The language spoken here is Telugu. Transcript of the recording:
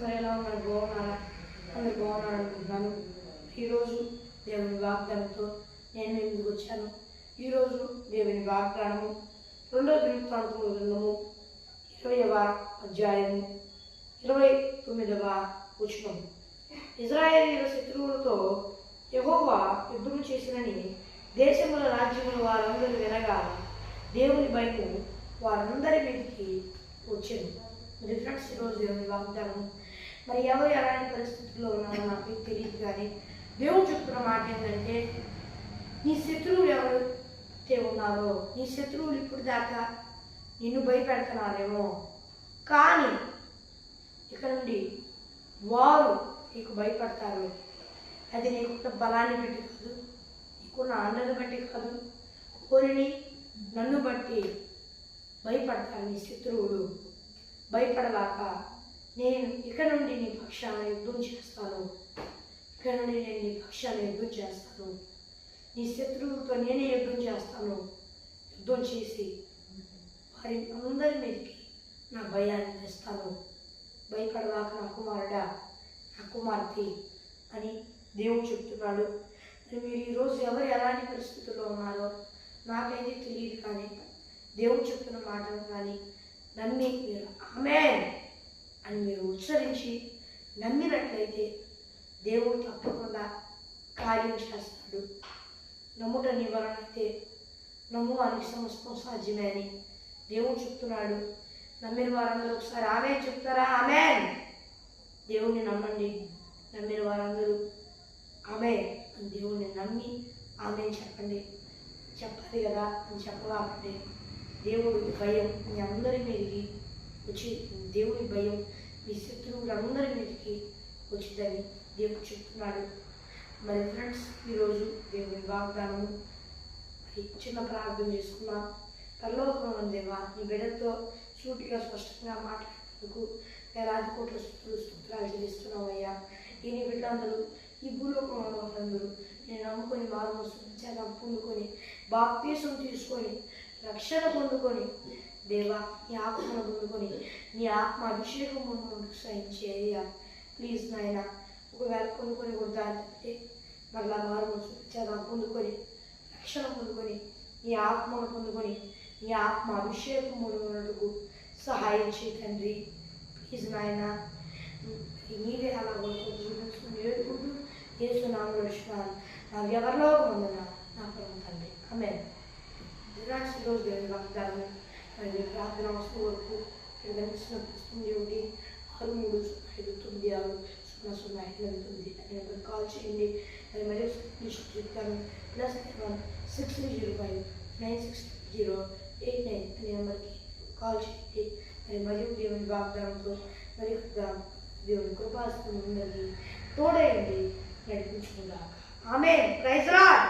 అందరూ ఎలా ఉన్నాడు బాగున్నాడా అందరు బాగున్నాడు అనుకుంటున్నాను ఈరోజు దేవుని వాగ్దానంతో నేను ఎందుకు ముందుకు వచ్చాను? ఈరోజు దేవుని వాగ్దానము రెండో దినవృత్తాంతముల గ్రంథము ఇరవైవ అధ్యాయము ఇరవై తొమ్మిదవ ఉచితం ఇజ్రాయేలీల శత్రువులతో యెహోవా యుద్ధం చేసినని దేశముల రాజ్యముల వారందరూ వినగా దేవుని భయము వారందరి మీదకి వచ్చింది ఫ్రెండ్స్ ఈరోజు దేవుని వాగ్దానం మరి ఎవరు ఎలాంటి పరిస్థితుల్లో ఉన్నారో నాకు తెలియదు కానీ దేవుడు చెప్తున్న మాట ఏంటంటే నీ శత్రువులు ఎవరైతే ఉన్నారో నీ శత్రువులు ఇప్పుడు దాకా నిన్ను భయపెడుతున్నారేమో. కానీ ఇక నుండి వారు నీకు భయపడతారు. అది నీకున్న బలాన్ని బట్టి కాదు నీకున్న అండను బట్టి కాదు. కోరిని నన్ను బట్టి భయపడతారు నీ శత్రువులు. భయపడలాక నేను ఇక్కడ నుండి నీ పక్షాన యుద్ధం చేస్తాను? ఇక్కడ నుండి నేను నీ పక్షాన యుద్ధం చేస్తాను? నీ శత్రువులతో నేనే యుద్ధం చేస్తాను? యుద్ధం చేసి వారి అందరి మీదకి నా భయాన్ని తెస్తాను భయపడవాక నా కుమారుడా నా కుమార్తె అని దేవుడు చెప్తున్నాడు. మరి మీరు ఈరోజు ఎవరు ఎలాంటి పరిస్థితుల్లో ఉన్నారో నాకైతే తెలియదు కానీ దేవుడు చెప్తున్న మాటలు కానీ నమ్మి మీరు ఆమె అని మీరు ఉచ్చరించి నమ్మినట్లయితే దేవుడు తప్పకుండా కార్యం చేస్తాడు. నమ్ముట నివారణ అయితే నమ్ము వారికి సమస్తం సాధ్యమే అని దేవుడు చెప్తున్నాడు. నమ్మిన వారందరూ ఒకసారి ఆమె చెప్తారా? ఆమె దేవుణ్ణి నమ్మండి. నమ్మిన వారందరూ ఆమె అని దేవుణ్ణి నమ్మి ఆమె చెప్పండి. చెప్పాలి కదా అని చెప్పవాలంటే దేవుడు భయం మీ అందరి మీదకి వచ్చి దేవుడి భయం మీ శత్రువులందరి మీదకి వచ్చిందని దేవుడు చెప్తున్నాడు. మరి ఫ్రెండ్స్ ఈరోజు దేవుని వాగ్దానము. చిన్న ప్రార్థన చేసుకున్నాం పరలోకం దేవా నీ బిడ్డతో సూటిగా స్పష్టంగా మాట్లాడేందుకు వేలాది కోట్ల స్థుతులు స్తోత్రాలు చెల్లిస్తున్నామయ్యా. ఈ నీ బిడ్డలందరూ ఈ భూలోకంలో అందరూ నేను నమ్ముకొని వారు సుచారం పొందుకొని బాప్తీసం తీసుకొని రక్షణ పొందుకొని దేవా నీ ఆత్మను పొందుకొని నీ ఆత్మ అభిషేకం ముందుకు ప్లీజ్ నాయన ఒకవేళ కొనుక్కొని కొడతానంటే మరలా మారు సుచారం పొందుకొని రక్షణ పొందుకొని నీ ఆత్మను పొందుకొని నీ ఆత్మ అభిషేకం పొందుకున్నట్టుకు సహాయం చేయి తండ్రి. ప్లీజ్ నాయన నీవే అలా కోరుకుంటూ చేస్తున్నాము యేసు నామలో నా ఎవరిలో ఉందన్న నా ప్రభు ఆమె విరాట్స్లో దేవుని వాగ్దానం మరియు ప్రార్థన అవసరం వరకు ఇక్కడ కనిపిస్తున్న పుస్తకం దేవుడి ఆరు మూడు సున్నా ఐదు తొమ్మిది ఆరు సున్నా సున్నా ఐదు ఎనిమిది తొమ్మిది అనే నెంబర్ కాల్ చేయండి మరి మరియు లిస్ట్ చెప్తాను plus one six three zero five nine six zero eight nine అనే నెంబర్కి కాల్ చేయండి మరి మరియు దేవుని వాగ్దానంతో మరి దేవుని కృపాస్తం ఉందని తోడేయండి నడిపించుకుందాక ఆమె ప్రైజ్ రాడ్